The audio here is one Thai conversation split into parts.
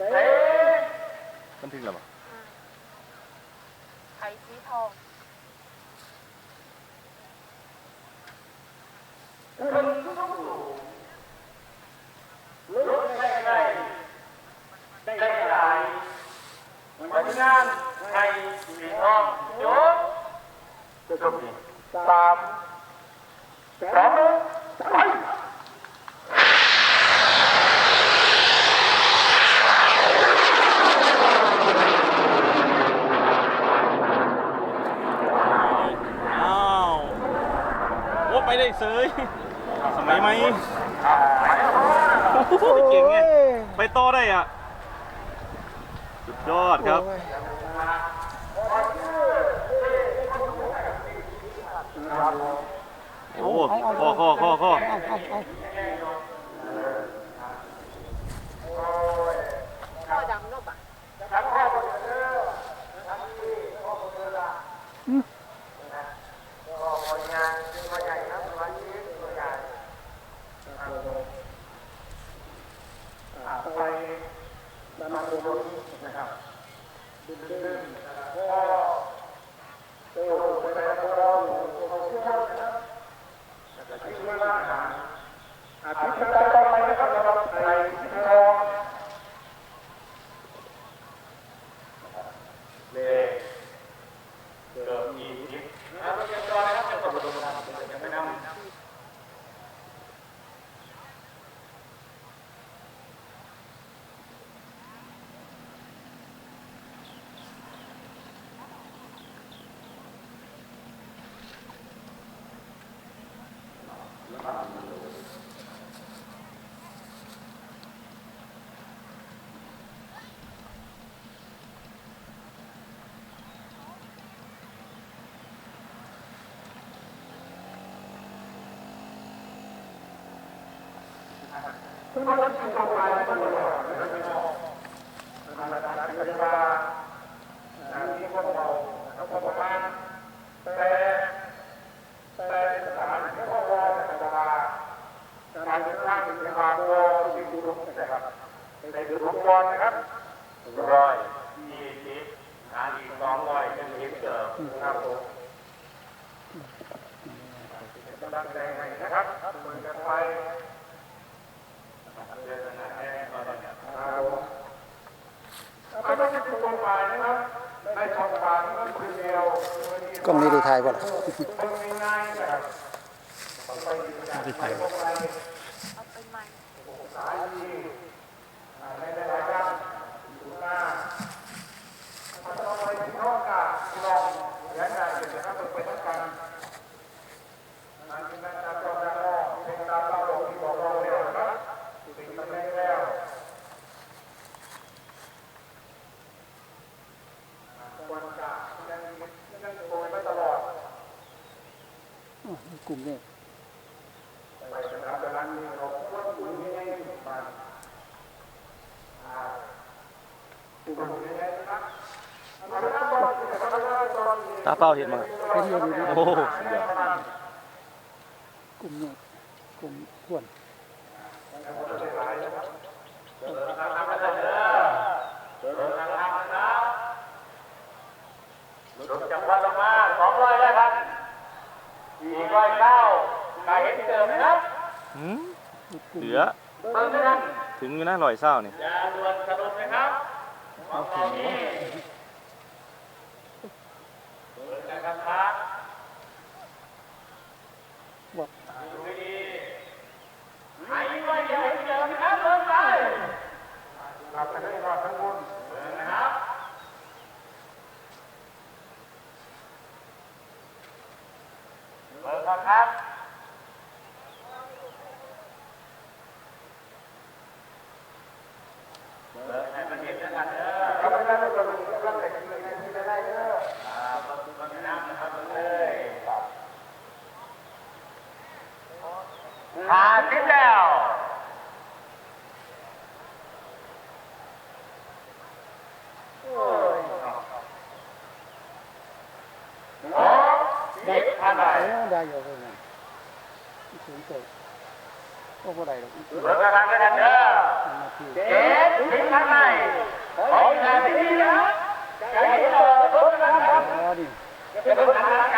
มันถึงแล้วบ่ไข่สีทองได้หลายวันงานไทยสีทองยกสามสองไป อ้าวโอ้ไปได้ เสยสมัยไหมโอ้โหเก่งไงไปโตอได้อะ สุดยอดครับ โอ้ข้อข้อข้อข้อพ่อดำนบอะ ไปนำมาดูนะครับดึงดึงพ่อโอ้ไปไปพ่อเขาเชื่อนะครับแต่ที่ว่าอาหารอาทิตย์ต่อไปนะครับเราไทยทองเล่เกิดอีกนะครับเรียบร้อยนะครับจะตกลงกันยังไม่นำ ทุกคนที่เข้าไปตลอดนะครับพี่น้องทำการปฏิบัติงานที่พวกเราแล้วก็ประมาณแต่แต่สถานที่พวกเราแต่ว่าการเดินทางเป็นทางโลที่ดูดุนะครับในดูดุกรนะครับร้อยยี่สิบงานอีกสองร้อยจะมีเจอครับผมกำลังใจให้นะครับเหมือนกันไป ก็ต้องเป็นตรงไปนะครับในช่องปา กนั่นคือเดียวกล้องนี้ได้ถ่ายก่อนง่ายไม่ถ่าย เอาไปใหม่ สายดีในหลายๆด้านอยู่หน้ามันต้องไปที่ห้องการลองแย้งได้เลยนะครับเป็นไปทั้งกันอันนี้นะครับก็จะรอเป็นตามเราที่บอกเราแล้วนะครับสิ่งตำแหน่งแล้ววันกายังยังโดยไม่ตลอด อ๋อมีกลุ่มนี้ไปสถาบันนี้เราควรอยู่ในในบ้านอ่าอยู่ในในนะครับเอาละครับตอนนี้นะครับตอนนี้ตาเป้าเห็นมั้งเป็นอยู่ดีโอ้โหสุดยอดกลุ่มนี้กลุ่มส่วนรถจังหวัดลงมาสองร้อยได้พัน สี่ร้อยเก้าใครเห็นเติมนะครับหืมกลุ่มเหลือเติมด้วยกันถึงอยู่นะลอยเศร้านี่อย่าด่วนกระโดดนะครับมองมองนี่เปิดนะครับครับ ว่า ดูให้ดีหายไปอย่าให้เจอนะครับเดินไปหลับไปได้รอดทั้งบนเดินนะครับ เปิดครับเปิดให้มันเห็นแล้วกันเด้อครับไม่ได้ไม่เป็นไรไม่เป็นไรไม่ได้เด้ออ่าเปิดมันน้ำนะครับเลยหาทิศแล้ว แล้วได้อยู่เลยนะสูงเกินก็บ่ได้หรอกเบิกกระทำกันเด้อเจ็ดทิ้งข้างในขอให้ทานที่นี่นะใจเบิกเบิกกระเป็นคนทำ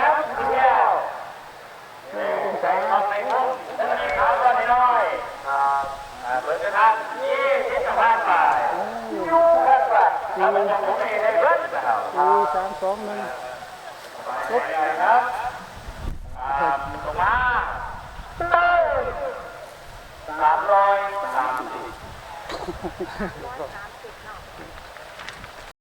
ครับสามตสามร้อยสามสิบ